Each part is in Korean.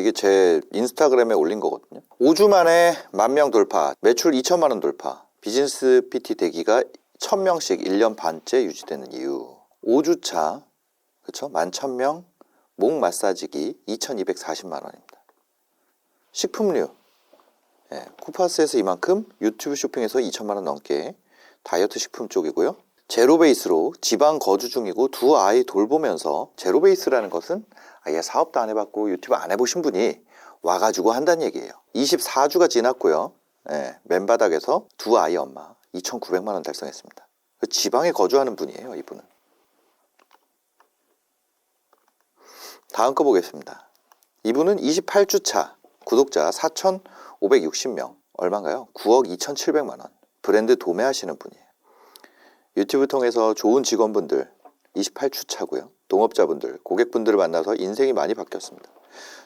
이게 제 인스타그램에 올린 거거든요. 5주 만에 만 명 돌파, 매출 2천만 원 돌파, 비즈니스 PT 대기가 1000명씩 1년 반째 유지되는 이유. 5주 차, 그쵸? 11,000명, 목 마사지기 2,240만 원입니다. 식품류, 예, 쿠파스에서 이만큼, 유튜브 쇼핑에서 2천만 원 넘게 다이어트 식품 쪽이고요. 제로 베이스로 지방 거주 중이고 두 아이 돌보면서 제로 베이스라는 것은 아예 사업도 안 해봤고 유튜브 안 해보신 분이 와가지고 한다는 얘기예요. 24주가 지났고요. 예, 맨바닥에서 두 아이 엄마 2,900만 원 달성했습니다. 그 지방에 거주하는 분이에요, 이분은. 다음 거 보겠습니다. 이분은 28주 차 구독자 4,560명 얼마인가요? 9억 2,700만 원 브랜드 도매하시는 분이에요. 유튜브 통해서 좋은 직원분들 28주 차고요. 동업자분들, 고객분들을 만나서 인생이 많이 바뀌었습니다.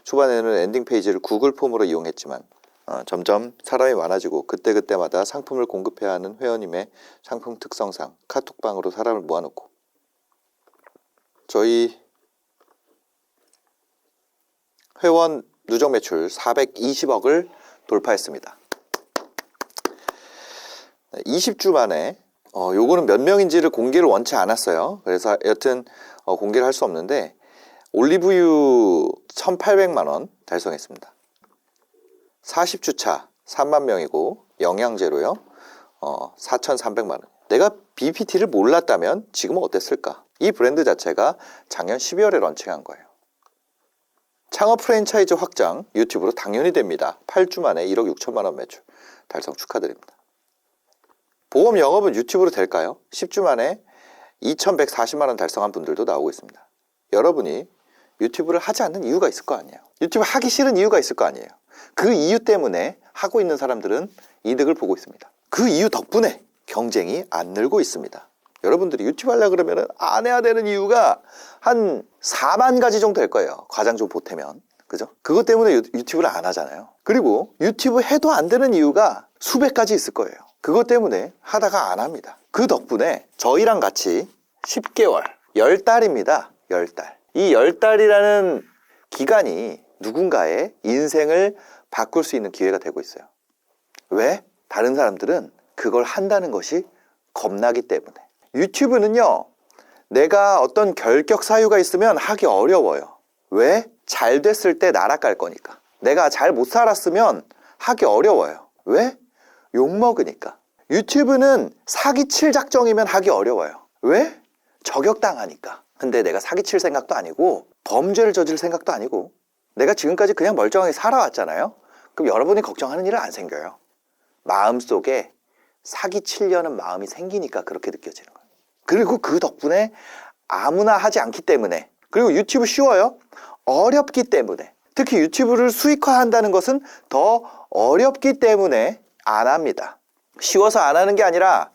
초반에는 엔딩 페이지를 구글 폼으로 이용했지만 어, 점점 사람이 많아지고 그때그때마다 상품을 공급해야 하는 회원님의 상품 특성상 카톡방으로 사람을 모아놓고 저희 회원 누적 매출 420억을 돌파했습니다. 20주 만에 어, 요거는 몇 명인지를 공개를 원치 않았어요. 그래서 여튼 어, 공개를 할 수 없는데 올리브유 1,800만 원 달성했습니다. 40주 차 3만 명이고 영양제로요. 어, 4,300만 원. 내가 BPT를 몰랐다면 지금은 어땠을까? 이 브랜드 자체가 작년 12월에 런칭한 거예요. 창업 프랜차이즈 확장 유튜브로 당연히 됩니다. 8주 만에 1억 6천만 원 매출 달성 축하드립니다. 보험 영업은 유튜브로 될까요? 10주 만에 2,140만 원 달성한 분들도 나오고 있습니다. 여러분이 유튜브를 하지 않는 이유가 있을 거 아니에요. 유튜브 하기 싫은 이유가 있을 거 아니에요. 그 이유 때문에 하고 있는 사람들은 이득을 보고 있습니다. 그 이유 덕분에 경쟁이 안 늘고 있습니다. 여러분들이 유튜브 하려 그러면 안 해야 되는 이유가 한 4만 가지 정도 될 거예요. 과장 좀 보태면. 그죠? 그것 때문에 유- 유튜브를 안 하잖아요. 그리고 유튜브 해도 안 되는 이유가 수백 가지 있을 거예요. 그것 때문에 하다가 안 합니다. 그 덕분에 저희랑 같이 10개월, 10달입니다. 10달. 이 10달이라는 기간이 누군가의 인생을 바꿀 수 있는 기회가 되고 있어요. 왜? 다른 사람들은 그걸 한다는 것이 겁나기 때문에. 유튜브는요, 내가 어떤 결격 사유가 있으면 하기 어려워요. 왜? 잘 됐을 때 나락갈 거니까. 내가 잘 못 살았으면 하기 어려워요. 왜? 욕먹으니까. 유튜브는 사기칠 작정이면 하기 어려워요. 왜? 저격당하니까. 근데 내가 사기칠 생각도 아니고, 범죄를 저질 생각도 아니고, 내가 지금까지 그냥 멀쩡하게 살아왔잖아요? 그럼 여러분이 걱정하는 일은 안 생겨요. 마음속에 사기치려는 마음이 생기니까 그렇게 느껴지는 거예요. 그리고 그 덕분에 아무나 하지 않기 때문에 그리고 유튜브 쉬워요? 어렵기 때문에 특히 유튜브를 수익화한다는 것은 더 어렵기 때문에 안 합니다. 쉬워서 안 하는 게 아니라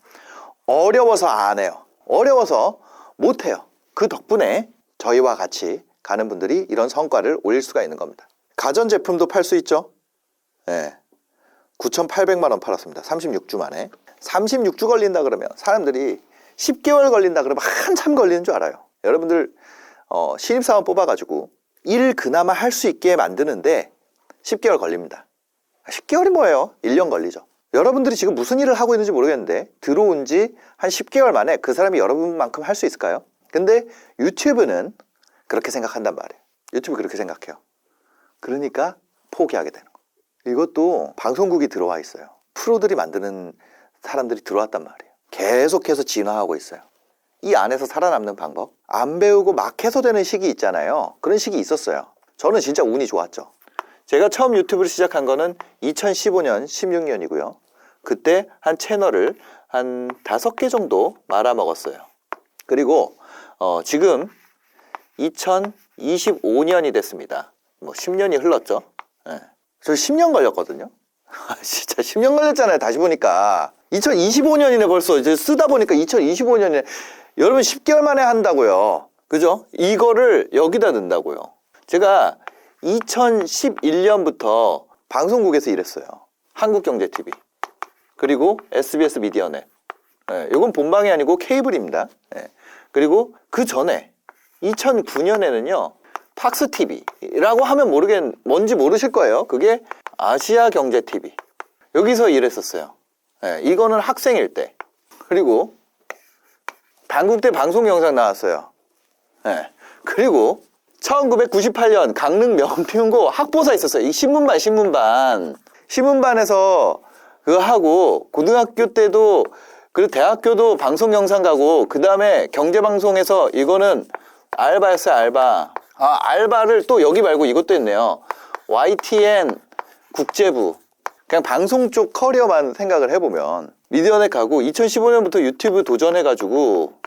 어려워서 안 해요. 어려워서 못 해요. 그 덕분에 저희와 같이 가는 분들이 이런 성과를 올릴 수가 있는 겁니다. 가전제품도 팔 수 있죠? 예. 9,800만 원 팔았습니다. 36주 만에. 36주 걸린다 그러면 사람들이 10개월 걸린다 그러면 한참 걸리는 줄 알아요. 여러분들 어, 신입사원 뽑아가지고 일 그나마 할 수 있게 만드는데 10개월 걸립니다. 10개월이 뭐예요? 1년 걸리죠. 여러분들이 지금 무슨 일을 하고 있는지 모르겠는데 들어온 지 한 10개월 만에 그 사람이 여러분만큼 할 수 있을까요? 근데 유튜브는 그렇게 생각한단 말이에요. 유튜브 그렇게 생각해요. 그러니까 포기하게 되는 거예요. 이것도 방송국이 들어와 있어요. 프로들이 만드는 사람들이 들어왔단 말이에요. 계속해서 진화하고 있어요. 이 안에서 살아남는 방법. 안 배우고 막 해서 되는 시기 있잖아요. 그런 시기 있었어요. 저는 진짜 운이 좋았죠. 제가 처음 유튜브를 시작한 거는 2015년, 16년이고요. 그때 한 채널을 한 다섯 개 정도 말아먹었어요. 그리고 어, 지금 2025년이 됐습니다. 뭐 10년이 흘렀죠. 예. 저 10년 걸렸거든요. 아, 진짜 10년 걸렸잖아요. 다시 보니까. 2025년이네 벌써. 이제 쓰다 보니까 2025년이네. 여러분 10개월 만에 한다고요. 그죠? 이거를 여기다 넣는다고요. 제가 2011년부터 방송국에서 일했어요. 한국경제TV. 그리고 SBS 미디어넷. 예, 이건 본방이 아니고 케이블입니다. 예. 그리고 그 전에 2009년에는요. 팍스 TV라고 하면 모르겠 뭔지 모르실 거예요. 그게 아시아 경제 TV. 여기서 일했었어요. 예, 이거는 학생일 때. 그리고 단국대 방송 영상 나왔어요. 예. 그리고 1998년 강릉 명평고 학보사 있었어요. 이 신문반 신문반 신문반에서 그거 하고 고등학교 때도 그리고 대학교도 방송 영상 가고 그 다음에 경제 방송에서 이거는 알바였어요 알바. 아 알바를 또 여기 말고 이것도 했네요. YTN 국제부 그냥 방송 쪽 커리어만 생각을 해보면 미디어넷 가고 2015년부터 유튜브 도전해가지고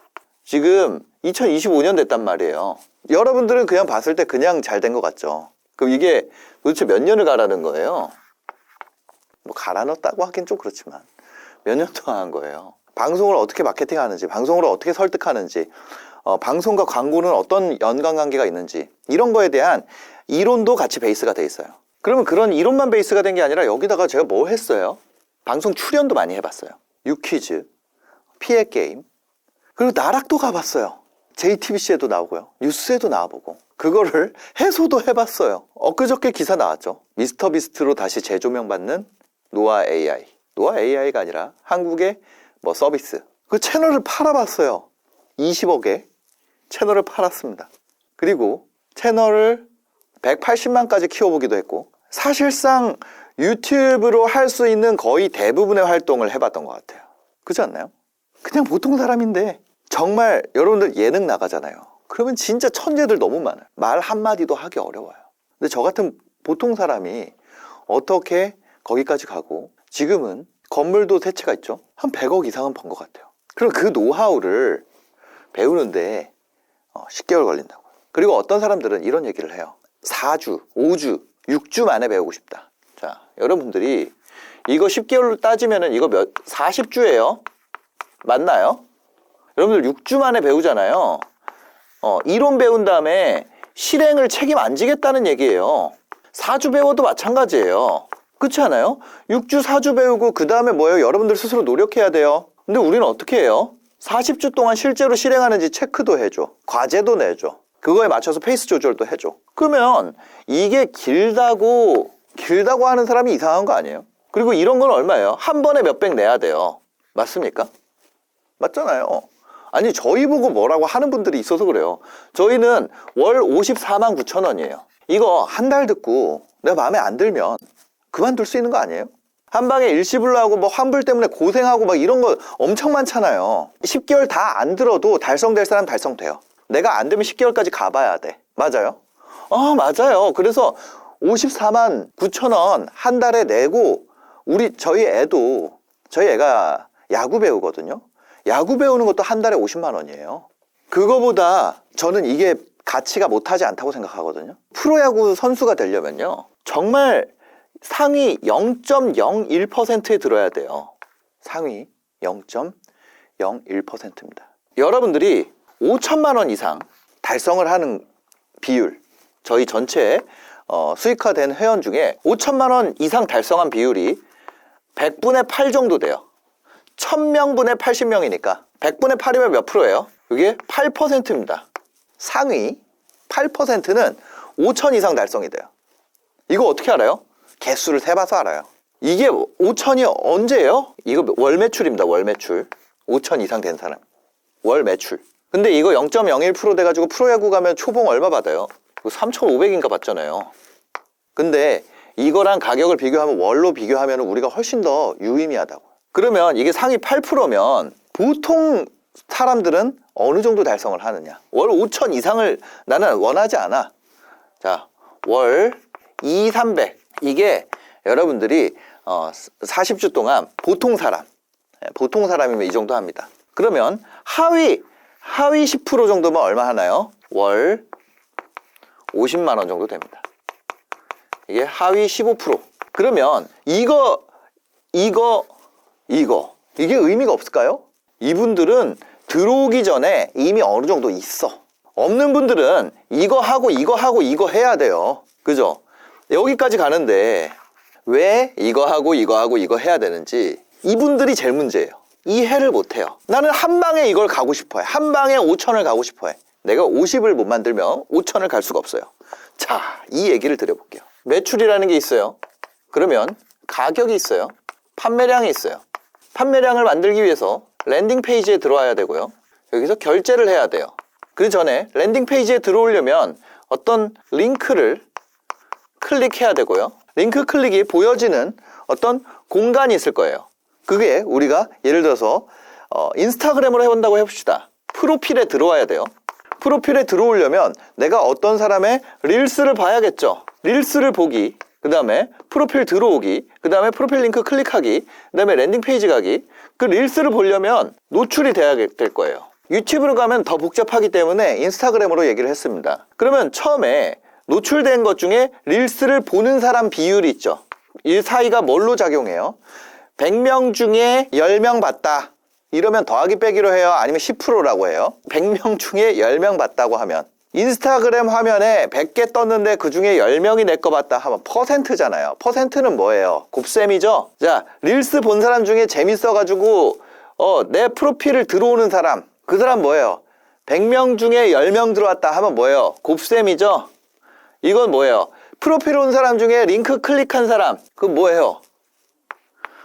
지금 2025년 됐단 말이에요. 여러분들은 그냥 봤을 때 그냥 잘 된 것 같죠. 그럼 이게 도대체 몇 년을 가라는 거예요? 뭐 갈아 넣었다고 하긴 좀 그렇지만 몇 년 동안 한 거예요. 방송을 어떻게 마케팅하는지, 방송으로 어떻게 설득하는지, 어, 방송과 광고는 어떤 연관관계가 있는지 이런 거에 대한 이론도 같이 베이스가 돼 있어요. 그러면 그런 이론만 베이스가 된 게 아니라 여기다가 제가 뭐 했어요? 방송 출연도 많이 해봤어요. 유퀴즈, 피해 게임, 그리고 나락도 가봤어요. JTBC에도 나오고요. 뉴스에도 나와보고. 그거를 해소도 해봤어요. 엊그저께 기사 나왔죠. 미스터 비스트로 다시 재조명 받는 노아 AI. 노아 AI가 아니라 한국의 뭐 서비스. 그 채널을 팔아봤어요. 20억에 채널을 팔았습니다. 그리고 채널을 180만까지 키워보기도 했고, 사실상 유튜브로 할 수 있는 거의 대부분의 활동을 해봤던 것 같아요. 그렇지 않나요? 그냥 보통 사람인데 정말 여러분들 예능 나가잖아요. 그러면 진짜 천재들 너무 많아요. 말 한마디도 하기 어려워요. 근데 저 같은 보통 사람이 어떻게 거기까지 가고 지금은 건물도 세 채가 있죠. 한 100억 이상은 번 것 같아요. 그럼 그 노하우를 배우는데 어, 10개월 걸린다고요. 그리고 어떤 사람들은 이런 얘기를 해요. 4주, 5주, 6주 만에 배우고 싶다. 자, 여러분들이 이거 10개월로 따지면은 이거 몇 40주예요. 맞나요? 여러분들 6주 만에 배우잖아요. 어, 이론 배운 다음에 실행을 책임 안 지겠다는 얘기예요. 4주 배워도 마찬가지예요. 그렇지 않아요? 6주, 4주 배우고 그 다음에 뭐예요? 여러분들 스스로 노력해야 돼요. 근데 우리는 어떻게 해요? 40주 동안 실제로 실행하는지 체크도 해줘. 과제도 내줘. 그거에 맞춰서 페이스 조절도 해줘. 그러면 이게 길다고, 길다고 하는 사람이 이상한 거 아니에요? 그리고 이런 건 얼마예요? 한 번에 몇백 내야 돼요. 맞습니까? 맞잖아요. 아니 저희 보고 뭐라고 하는 분들이 있어서 그래요. 저희는 월 54만 9천 원이에요. 이거 한 달 듣고 내가 마음에 안 들면 그만둘 수 있는 거 아니에요? 한 방에 일시불로 하고 뭐 환불 때문에 고생하고 막 이런 거 엄청 많잖아요. 10개월 다 안 들어도 달성될 사람 달성돼요. 내가 안 되면 10개월까지 가봐야 돼. 맞아요? 아 맞아요. 그래서 54만 9천 원 한 달에 내고 우리 저희 애도 저희 애가 야구 배우거든요. 야구 배우는 것도 한 달에 50만 원이에요. 그거보다 저는 이게 가치가 못하지 않다고 생각하거든요. 프로야구 선수가 되려면요. 정말 상위 0.01%에 들어야 돼요. 상위 0.01%입니다. 여러분들이 5천만 원 이상 달성을 하는 비율, 저희 전체 어, 수익화된 회원 중에 5천만 원 이상 달성한 비율이 100분의 8 정도 돼요. 1000명분의 80명이니까 100분의 8이면 몇 프로예요? 그게 8%입니다. 상위 8%는 5천 이상 달성이 돼요. 이거 어떻게 알아요? 개수를 세봐서 알아요. 이게 5천이 언제예요? 이거 월 매출입니다. 월 매출. 5천 이상 된 사람. 월 매출. 근데 이거 0.01% 돼가지고 프로야구 가면 초봉 얼마 받아요? 3,500인가 받잖아요. 근데 이거랑 가격을 비교하면 월로 비교하면 우리가 훨씬 더 유의미하다고. 그러면 이게 상위 8%면 보통 사람들은 어느 정도 달성을 하느냐? 월 5천 이상을 나는 원하지 않아. 자, 월 2, 300. 이게 여러분들이 어, 40주 동안 보통 사람, 예, 보통 사람이면 이 정도 합니다. 그러면 하위, 하위 10% 정도면 얼마 하나요? 월 50만 원 정도 됩니다. 이게 하위 15%. 그러면 이거, 이거, 이거. 이게 의미가 없을까요? 이분들은 들어오기 전에 이미 어느 정도 있어. 없는 분들은 이거 하고 이거 하고 이거 해야 돼요. 그죠? 여기까지 가는데 왜 이거 하고 이거 하고 이거 해야 되는지 이분들이 제일 문제예요. 이해를 못 해요. 나는 한 방에 이걸 가고 싶어 해. 한 방에 5천을 가고 싶어 해. 내가 50을 못 만들면 5천을 갈 수가 없어요. 자, 이 얘기를 드려볼게요. 매출이라는 게 있어요. 그러면 가격이 있어요. 판매량이 있어요. 판매량을 만들기 위해서 랜딩 페이지에 들어와야 되고요. 여기서 결제를 해야 돼요. 그 전에 랜딩 페이지에 들어오려면 어떤 링크를 클릭해야 되고요. 링크 클릭이 보여지는 어떤 공간이 있을 거예요. 그게 우리가 예를 들어서 어, 인스타그램으로 해본다고 해봅시다. 프로필에 들어와야 돼요. 프로필에 들어오려면 내가 어떤 사람의 릴스를 봐야겠죠. 릴스를 보기, 그 다음에 프로필 들어오기, 그 다음에 프로필 링크 클릭하기, 그 다음에 랜딩 페이지 가기. 그 릴스를 보려면 노출이 돼야 될 거예요. 유튜브로 가면 더 복잡하기 때문에 인스타그램으로 얘기를 했습니다. 그러면 처음에 노출된 것 중에 릴스를 보는 사람 비율이 있죠. 이 사이가 뭘로 작용해요? 100명 중에 10명 봤다. 이러면 더하기 빼기로 해요? 아니면 10%라고 해요? 100명 중에 10명 봤다고 하면 인스타그램 화면에 100개 떴는데 그 중에 10명이 내 거 봤다 하면 퍼센트잖아요. 퍼센트는 뭐예요? 곱셈이죠? 자, 릴스 본 사람 중에 재밌어가지고 어, 내 프로필을 들어오는 사람 그 사람 뭐예요? 100명 중에 10명 들어왔다 하면 뭐예요? 곱셈이죠? 이건 뭐예요? 프로필 온 사람 중에 링크 클릭한 사람 그 뭐예요?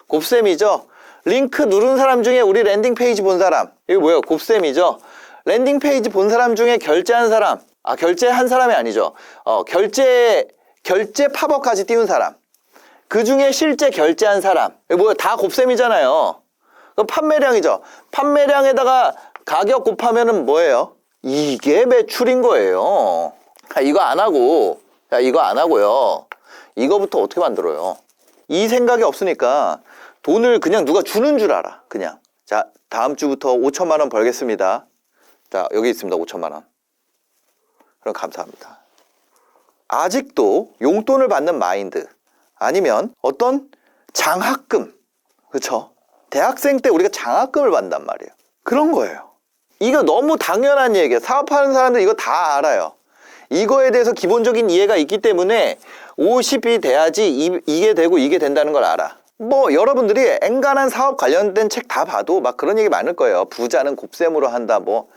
곱셈이죠? 링크 누른 사람 중에 우리 랜딩 페이지 본 사람 이거 뭐예요? 곱셈이죠? 랜딩 페이지 본 사람 중에 결제한 사람. 아 결제한 사람이 아니죠. 어 결제 결제 팝업까지 띄운 사람. 그 중에 실제 결제한 사람. 뭐야 다 곱셈이잖아요. 그 판매량이죠. 판매량에다가 가격 곱하면은 뭐예요? 이게 매출인 거예요. 아, 이거 안 하고. 야 이거 안 하고요. 이거부터 어떻게 만들어요? 이 생각이 없으니까 돈을 그냥 누가 주는 줄 알아. 그냥. 자, 다음 주부터 5천만 원 벌겠습니다. 자, 여기 있습니다. 5천만 원. 그럼 감사합니다. 아직도 용돈을 받는 마인드 아니면 어떤 장학금. 그렇죠? 대학생 때 우리가 장학금을 받는단 말이에요. 그런 거예요. 이거 너무 당연한 얘기예요. 사업하는 사람들 이거 다 알아요. 이거에 대해서 기본적인 이해가 있기 때문에 50이 돼야지 이, 이게 되고 이게 된다는 걸 알아. 뭐 여러분들이 엔간한 사업 관련된 책 다 봐도 막 그런 얘기 많을 거예요. 부자는 곱셈으로 한다. 뭐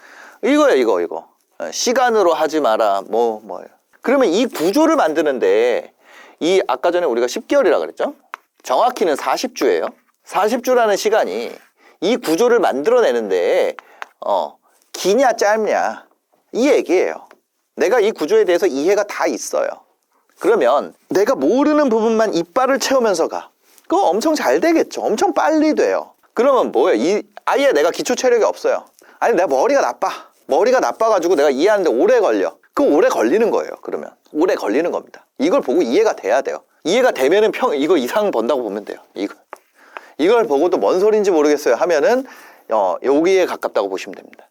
이거예요, 이거 이거. 어, 시간으로 하지 마라. 뭐 뭐예요. 그러면 이 구조를 만드는데 이 아까 전에 우리가 10개월이라 그랬죠? 정확히는 40주예요. 40주라는 시간이 이 구조를 만들어내는데 어 기냐 짧냐 이 얘기예요. 내가 이 구조에 대해서 이해가 다 있어요. 그러면 내가 모르는 부분만 이빨을 채우면서 가. 그거 엄청 잘 되겠죠. 엄청 빨리 돼요. 그러면 뭐예요? 이 아예 내가 기초 체력이 없어요. 아니 내가 머리가 나빠. 머리가 나빠가지고 내가 이해하는데 오래 걸려. 그 오래 걸리는 거예요. 그러면 오래 걸리는 겁니다. 이걸 보고 이해가 돼야 돼요. 이해가 되면은 평 이거 이상 번다고 보면 돼요. 이거 이걸 보고도 뭔 소리인지 모르겠어요. 하면은 어 여기에 가깝다고 보시면 됩니다.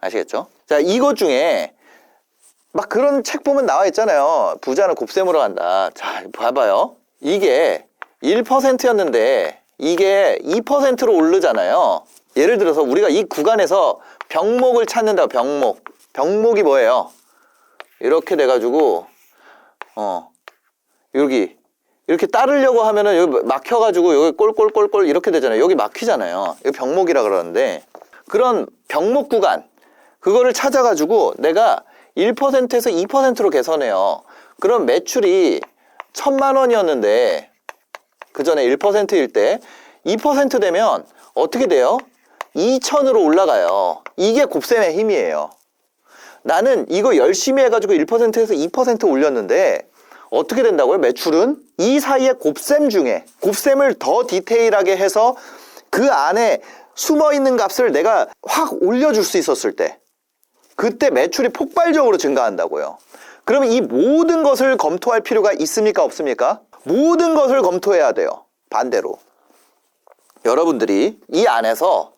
아시겠죠? 자 이것 중에 막 그런 책 보면 나와 있잖아요. 부자는 곱셈으로 간다. 자 봐봐요. 이게 1%였는데 이게 2%로 오르잖아요. 예를 들어서 우리가 이 구간에서 병목을 찾는다. 병목. 병목이 뭐예요? 이렇게 돼가지고 어 여기 이렇게 따르려고 하면은 여기 막혀가지고 여기 꼴꼴꼴꼴 이렇게 되잖아요. 여기 막히잖아요. 이거 병목이라 그러는데 그런 병목 구간 그거를 찾아가지고 내가 1%에서 2%로 개선해요. 그럼 매출이 천만 원이었는데 그 전에 1%일 때 2% 되면 어떻게 돼요? 2천으로 올라가요. 이게 곱셈의 힘이에요. 나는 이거 열심히 해가지고 1%에서 2% 올렸는데 어떻게 된다고요? 매출은 이 사이에 곱셈 중에 곱셈을 더 디테일하게 해서 그 안에 숨어 있는 값을 내가 확 올려줄 수 있었을 때 그때 매출이 폭발적으로 증가한다고요. 그러면 이 모든 것을 검토할 필요가 있습니까? 없습니까? 모든 것을 검토해야 돼요. 반대로. 여러분들이 이 안에서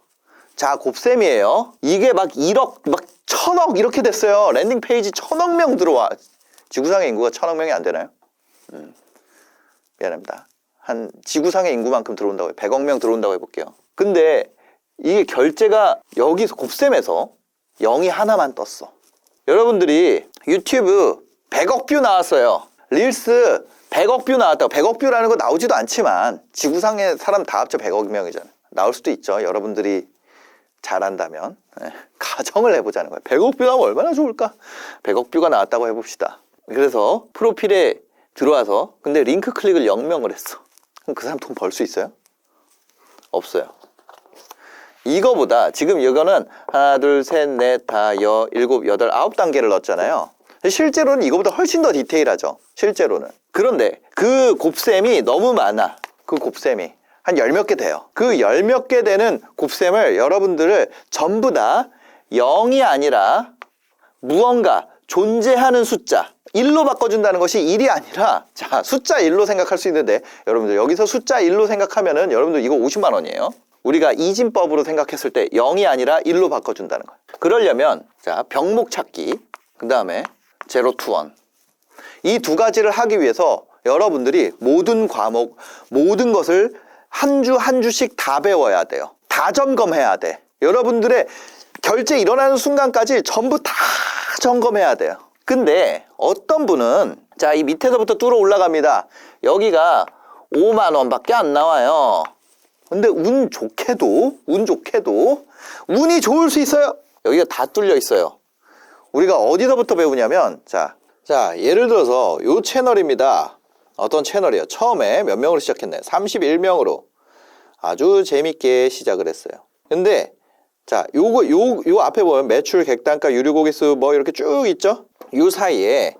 자 곱셈이에요. 이게 막 1억, 막 천억 이렇게 됐어요. 랜딩 페이지 천억 명 들어와. 지구상의 인구가 천억 명이 안 되나요? 음, 미안합니다. 한 지구상의 인구만큼 들어온다고 해요. 100억 명 들어온다고 해볼게요. 근데 이게 결제가 여기서 곱셈에서 0이 하나만 떴어. 여러분들이 유튜브 100억 뷰 나왔어요. 릴스 100억 뷰 나왔다고 100억 뷰라는 거 나오지도 않지만 지구상의 사람 다 합쳐 100억 명이잖아요. 나올 수도 있죠. 여러분들이 잘한다면 예, 가정을 해보자는 거예요. 100억 뷰 나면 얼마나 좋을까? 100억 뷰가 나왔다고 해봅시다. 그래서 프로필에 들어와서 근데 링크 클릭을 0명을 했어. 그럼 그 사람 돈 벌 수 있어요? 없어요. 이거보다 지금 이거는 하나, 둘, 셋, 넷, 다, 여, 일곱, 여덟, 아홉 단계를 넣었잖아요. 실제로는 이거보다 훨씬 더 디테일하죠. 실제로는. 그런데 그 곱셈이 너무 많아. 그 곱셈이. 한 열 몇 개 돼요. 그 열 몇 개 되는 곱셈을 여러분들을 전부 다 0이 아니라 무언가 존재하는 숫자 1로 바꿔준다는 것이 1이 아니라 자 숫자 1로 생각할 수 있는데 여러분들 여기서 숫자 1로 생각하면은 여러분들 이거 50만 원이에요. 우리가 이진법으로 생각했을 때 0이 아니라 1로 바꿔준다는 거예요. 그러려면 자 병목 찾기 그 다음에 제로 투원. 이 두 가지를 하기 위해서 여러분들이 모든 과목 모든 것을 한 주 한 주씩 다 배워야 돼요 다 점검해야 돼 여러분들의 결제 일어나는 순간까지 전부 다 점검해야 돼요. 근데 어떤 분은 자, 이 밑에서부터 뚫어 올라갑니다. 여기가 5만 원밖에 안 나와요. 근데 운 좋게도 운 좋게도 운이 좋을 수 있어요. 여기가 다 뚫려 있어요. 우리가 어디서부터 배우냐면 자, 자, 예를 들어서 요 채널입니다. 어떤 채널이에요? 처음에 몇 명으로 시작했나요? 31명으로 아주 재밌게 시작을 했어요. 근데 자, 요거 요 요 앞에 보면 매출, 객단가, 유료 고객수 뭐 이렇게 쭉 있죠? 요 사이에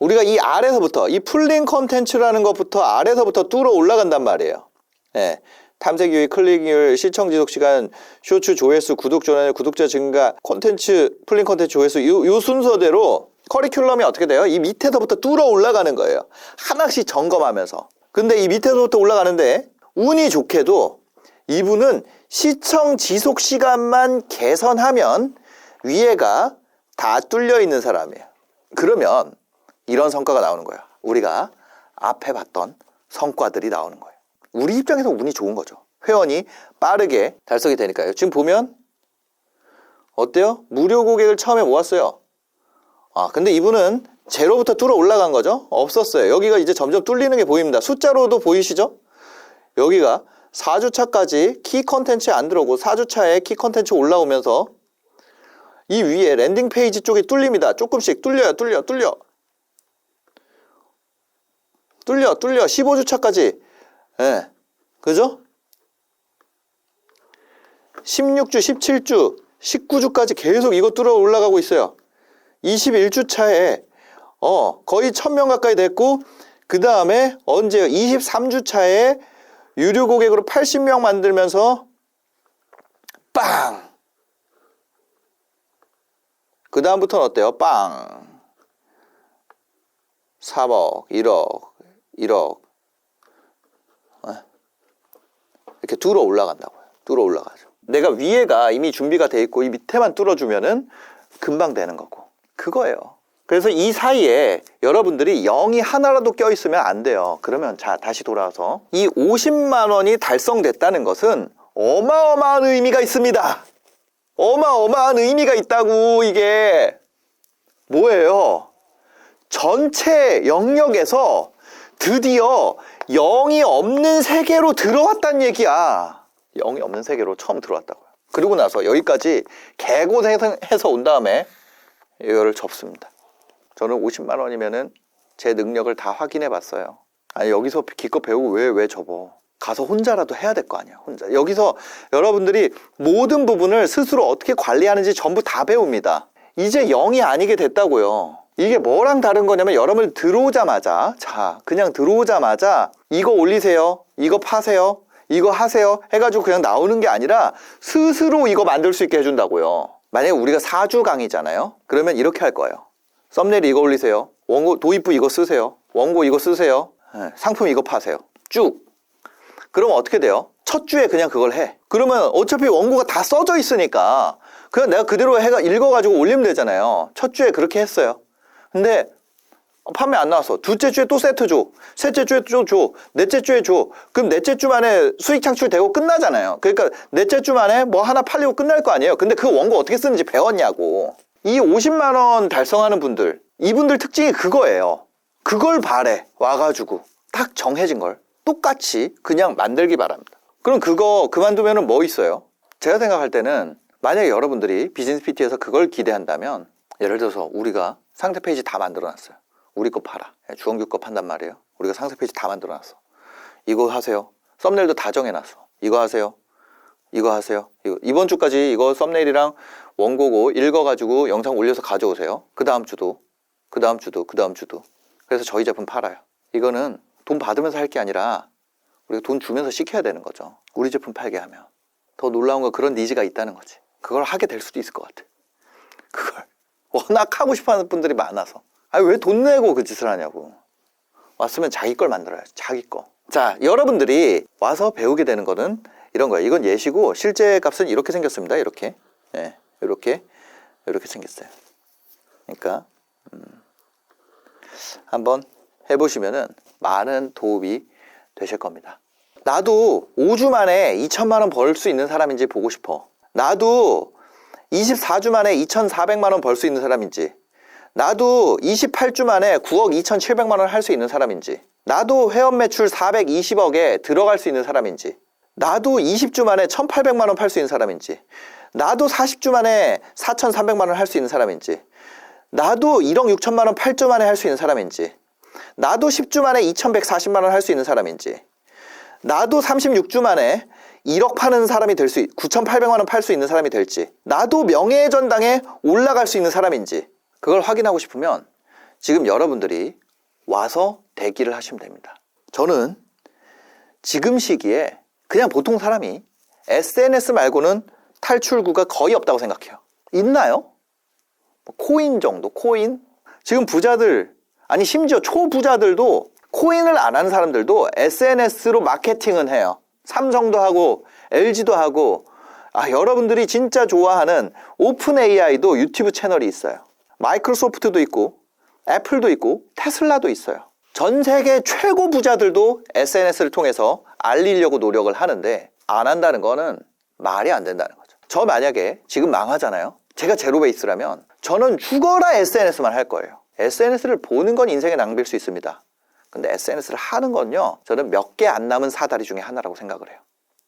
우리가 이 아래서부터 이 풀링 컨텐츠라는 것부터 아래서부터 뚫어 올라간단 말이에요. 예. 탐색유의, 클릭률, 시청 지속 시간, 쇼츠 조회수, 구독 전환, 구독자 증가, 콘텐츠, 풀링 콘텐츠 조회수 요, 요 순서대로 커리큘럼이 어떻게 돼요? 이 밑에서부터 뚫어 올라가는 거예요. 하나씩 점검하면서. 근데 이 밑에서부터 올라가는데 운이 좋게도 이분은 시청 지속 시간만 개선하면 위에가 다 뚫려 있는 사람이에요. 그러면 이런 성과가 나오는 거예요. 우리가 앞에 봤던 성과들이 나오는 거예요. 우리 입장에서 운이 좋은 거죠. 회원이 빠르게 달성이 되니까요. 지금 보면 어때요? 무료 고객을 처음에 모았어요. 아, 근데 이분은 제로부터 뚫어 올라간 거죠? 없었어요. 여기가 이제 점점 뚫리는 게 보입니다. 숫자로도 보이시죠? 여기가 4주차까지 키 컨텐츠 안 들어오고 4주차에 키 컨텐츠 올라오면서 이 위에 랜딩 페이지 쪽이 뚫립니다. 조금씩 뚫려요, 뚫려, 뚫려. 뚫려, 뚫려. 15주차까지. 예. 그죠? 16주, 17주, 19주까지 계속 이거 뚫어 올라가고 있어요. 21주 차에 어, 거의 1000명 가까이 됐고 그 다음에 언제요? 23주 차에 유료 고객으로 80명 만들면서 빵! 그 다음부터는 어때요? 빵! 3억, 1억, 1억. 어? 이렇게 뚫어 올라간다고요. 뚫어 올라가죠. 내가 위에가 이미 준비가 돼 있고 이 밑에만 뚫어주면은 금방 되는 거고. 그거예요. 그래서 이 사이에 여러분들이 0이 하나라도 껴있으면 안 돼요. 그러면 자, 다시 돌아와서 이 50만 원이 달성됐다는 것은 어마어마한 의미가 있습니다. 어마어마한 의미가 있다고 이게 뭐예요? 전체 영역에서 드디어 0이 없는 세계로 들어왔단 얘기야. 0이 없는 세계로 처음 들어왔다고요. 그리고 나서 여기까지 개고생해서 온 다음에 이거를 접습니다. 저는 50만 원이면은 제 능력을 다 확인해 봤어요. 아니 여기서 기껏 배우고 왜 왜 접어? 가서 혼자라도 해야 될 거 아니야. 혼자. 여기서 여러분들이 모든 부분을 스스로 어떻게 관리하는지 전부 다 배웁니다. 이제 0이 아니게 됐다고요. 이게 뭐랑 다른 거냐면 여러분 들어오자마자 자 그냥 들어오자마자 이거 올리세요. 이거 파세요. 이거 하세요. 해가지고 그냥 나오는 게 아니라 스스로 이거 만들 수 있게 해준다고요. 만약에 우리가 4주 강의잖아요. 그러면 이렇게 할 거예요. 썸네일 이거 올리세요. 원고 도입부 이거 쓰세요. 원고 이거 쓰세요. 예, 상품 이거 파세요. 쭉. 그러면 어떻게 돼요? 첫 주에 그냥 그걸 해. 그러면 어차피 원고가 다 써져 있으니까 그냥 내가 그대로 해가 읽어가지고 올리면 되잖아요. 첫 주에 그렇게 했어요. 근데 판매 안 나왔어. 둘째 주에 또 세트 줘. 셋째 주에 또 줘. 넷째 주에 줘. 그럼 넷째 주 만에 수익 창출되고 끝나잖아요. 그러니까 넷째 주 만에 뭐 하나 팔리고 끝날 거 아니에요. 근데 그 원고 어떻게 쓰는지 배웠냐고. 이 50만 원 달성하는 분들, 이분들 특징이 그거예요. 그걸 바래. 와가지고 딱 정해진 걸 똑같이 그냥 만들기 바랍니다. 그럼 그거 그만두면은 뭐 있어요? 제가 생각할 때는 만약에 여러분들이 비즈니스 PT에서 그걸 기대한다면 예를 들어서 우리가 상세 페이지 다 만들어 놨어요. 우리 거 팔아. 주원규 거 판단 말이에요. 우리가 상세 페이지 다 만들어 놨어. 이거 하세요. 썸네일도 다 정해 놨어. 이거 하세요. 이거 하세요. 이거, 이번 주까지 이거 썸네일이랑 원고고 읽어가지고 영상 올려서 가져오세요. 그 다음 주도, 그 다음 주도, 그 다음 주도. 그래서 저희 제품 팔아요. 이거는 돈 받으면서 할 게 아니라 우리가 돈 주면서 시켜야 되는 거죠. 우리 제품 팔게 하면. 더 놀라운 건 그런 니즈가 있다는 거지. 그걸 하게 될 수도 있을 것 같아. 그걸. 워낙 하고 싶어 하는 분들이 많아서. 아니, 왜 돈 내고 그 짓을 하냐고. 왔으면 자기 걸 만들어야지. 자기 거. 자, 여러분들이 와서 배우게 되는 거는 이런 거예요. 이건 예시고 실제 값은 이렇게 생겼습니다. 이렇게. 예. 이렇게. 이렇게 생겼어요. 그러니까 음, 한번 해보시면은 많은 도움이 되실 겁니다. 나도 5주 만에 2천만 원 벌 수 있는 사람인지 보고 싶어. 나도 24주 만에 2,400만 원 벌 수 있는 사람인지. 나도 28주 만에 9억 2,700만 원 할 수 있는 사람인지. 나도 회원 매출 420억에 들어갈 수 있는 사람인지. 나도 20주 만에 1,800만 원 팔 수 있는 사람인지. 나도 40주 만에 4,300만 원 할 수 있는 사람인지. 나도 1억 6천만 원 8주 만에 할 수 있는 사람인지. 나도 10주 만에 2,140만 원 할 수 있는 사람인지. 나도 36주 만에 1억 파는 사람이 될 수, 9,800만 원 팔 수 있는 사람이 될지, 나도 명예의 전당에 올라갈 수 있는 사람인지, 그걸 확인하고 싶으면 지금 여러분들이 와서 대기를 하시면 됩니다. 저는 지금 시기에 그냥 보통 사람이 SNS 말고는 탈출구가 거의 없다고 생각해요. 있나요? 뭐 코인 정도, 코인? 지금 부자들, 아니 심지어 초부자들도 코인을 안 하는 사람들도 SNS로 마케팅은 해요. 삼성도 하고 LG도 하고 아 여러분들이 진짜 좋아하는 오픈 AI도 유튜브 채널이 있어요. 마이크로소프트도 있고 애플도 있고 테슬라도 있어요. 전 세계 최고 부자들도 SNS를 통해서 알리려고 노력을 하는데 안 한다는 거는 말이 안 된다는 거죠. 저 만약에 지금 망하잖아요. 제가 제로 베이스라면 저는 죽어라 SNS만 할 거예요. SNS를 보는 건 인생의 낭비일 수 있습니다. 근데 SNS를 하는 건요, 저는 몇 개 안 남은 사다리 중에 하나라고 생각을 해요.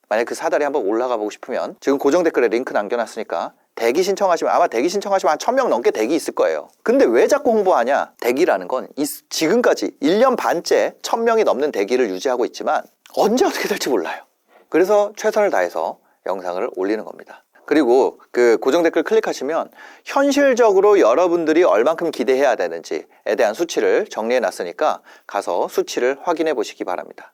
만약 그 사다리 한번 올라가 보고 싶으면 지금 고정 댓글에 링크 남겨놨으니까 대기 신청하시면 아마 대기 신청하시면 한 1000명 넘게 대기 있을 거예요. 근데 왜 자꾸 홍보하냐? 대기라는 건 이- 지금까지 1년 반째 1000명이 넘는 대기를 유지하고 있지만 언제 어떻게 될지 몰라요. 그래서 최선을 다해서 영상을 올리는 겁니다. 그리고 그 고정 댓글 클릭하시면 현실적으로 여러분들이 얼만큼 기대해야 되는지에 대한 수치를 정리해 놨으니까 가서 수치를 확인해 보시기 바랍니다.